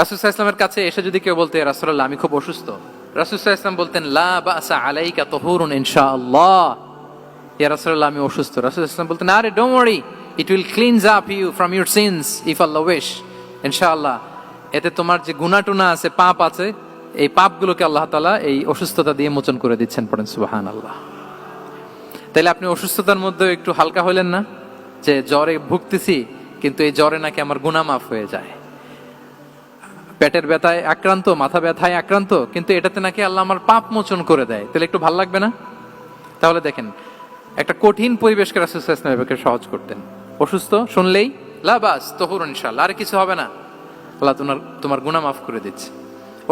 রাসুসাহ ইসলামের কাছে এসে যদি কেউ বলতে রাসুল্লাহ আমি খুব অসুস্থ। রাসুসাহ ইসলাম বলতেন, লা বাসা আলাইকা তহুরুন ইনশাআল্লাহ। ইয়া রাসুল্লাহ আমি অসুস্থ। রাসুল ইসলাম বলতেন, আরে don't worry it will cleanse up you from your sins if Allah wish ইনশাআল্লাহ, এতে তোমার যে গুনাটুনা আছে, পাপ আছে, এই পাপগুলোকে আল্লাহ তালা এই অসুস্থতা দিয়ে মোচন করে দিচ্ছেন পড়েন সুবাহান আল্লাহ তাইলে আপনি অসুস্থতার মধ্যে একটু হালকা হলেন না? যে জ্বরে ভুগতেছি, কিন্তু এই জ্বরে নাকি আমার গুণা মাফ হয়ে যায়। পেটের ব্যথায় আক্রান্ত, মাথা ব্যথায় আক্রান্ত, কিন্তু এটাতে নাকি আল্লাহ আমার পাপ মোচন করে দেয়। তাহলে একটু ভালো লাগবে না? তাহলে দেখেন, একটা কঠিন পরিবেশকে রাসুসাইসলামকে সহজ করতেন। অসুস্থ, শুনলেই লাবাস তহুর ইনশাল্লাহ আর কিছু হবে না। আল্লাহ তোমার তোমার গুণা মাফ করে দিচ্ছে।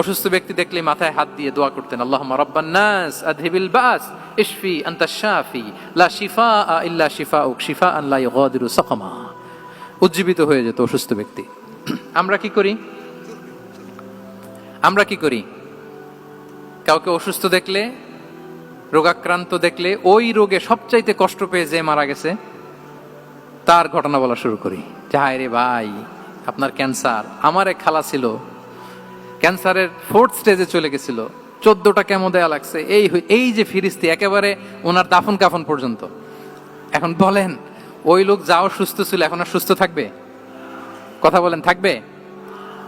অসুস্থ ব্যক্তি দেখলে মাথায় হাত দিয়ে দোয়া করতেন আল্লাহ রব্বান নাস আদহিবিল বাস, ইশফি আন্তা শাফি, লা শিফা ইল্লা শিফা উক শিফা আন লা ইগাদিরু উজ্জীবিত হয়ে যেত অসুস্থ ব্যক্তি। আমরা কি করি? আমরা কি করি? কাউকে অসুস্থ দেখলে, রোগাক্রান্ত দেখলে, ওই রোগে সবচাইতে কষ্ট পেয়ে যে মারা গেছে, তার ঘটনা বলা শুরু করি। যে, হায় রে ভাই, আপনার ক্যান্সার। আমার এক খালা ছিল, ক্যান্সারের ফোর্থ স্টেজে চলে গেছিল। চোদ্দটা কেমন দেয়া লাগছে। এই এই যে ফিরিস্তি, একেবারে ওনার দাফন কাফন পর্যন্ত। এখন বলেন, ওই লোক যাও সুস্থ ছিল, এখন আর সুস্থ থাকবে? কথা বলেন, থাকবে?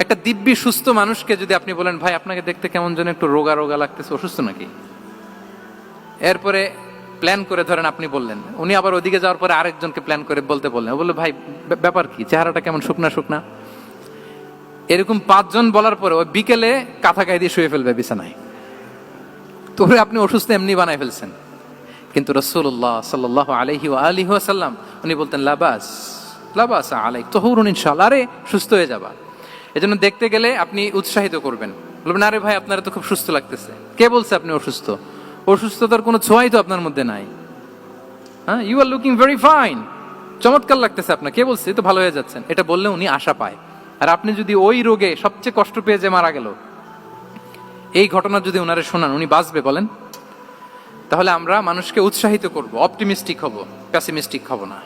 একটা দিব্যি, সুস্থ মানুষকে যদি আপনি বলেন, ভাই, আপনাকে দেখতে কেমন যেন একটু রোগা রোগা লাগতেছে, অসুস্থ নাকি? এরপরে প্ল্যান করে ধরেন আপনি বললেন। উনি আবার ওদিকে যাওয়ার পরে আরেকজনকে প্ল্যান করে বলতে বললেন। বলল, ভাই ব্যাপার কি? চেহারাটা কেমন, শুকনা শুকনা? এরকম পাঁচজন বলার পরে ওই বিকেলে কাঁথা গায়ে দিয়ে শুয়ে ফেলবে বিছানায়। তো ওরে আপনি অসুস্থ এমনি বানাই ফেলছেন। কিন্তু রসুল্লাহ সাল্লাহ আলহি ও আলিহি আসাল্লাম উনি বলতেন, লাবাস লাবাস আলাই তহরুন ইনশাল্লাহ আরে, সুস্থ হয়ে যাবা। এজন্য দেখতে গেলে আপনি উৎসাহিত করবেন। বলবেন, আরে ভাই, আপনার তো খুব সুস্থ লাগতেছে। কে বলছে আপনি অসুস্থ? অসুস্থতার কোনো ছোঁয়াই তো আপনার মধ্যে নাই। হ্যাঁ you are looking very fine চমৎকার লাগতেছে আপনার। কে বলছে? তো ভালো হয়ে যাচ্ছেন। এটা বললে উনি আশা পায়। আর আপনি যদি ওই রোগে সবচেয়ে কষ্ট পেয়ে যে মারা গেল, এই ঘটনা যদি ওনারে শোনান, উনি বাঁচবে বলেন? তাহলে আমরা মানুষকে উৎসাহিত করব, অপটিমিস্টিক হব প্যাসিমিস্টিক হব না।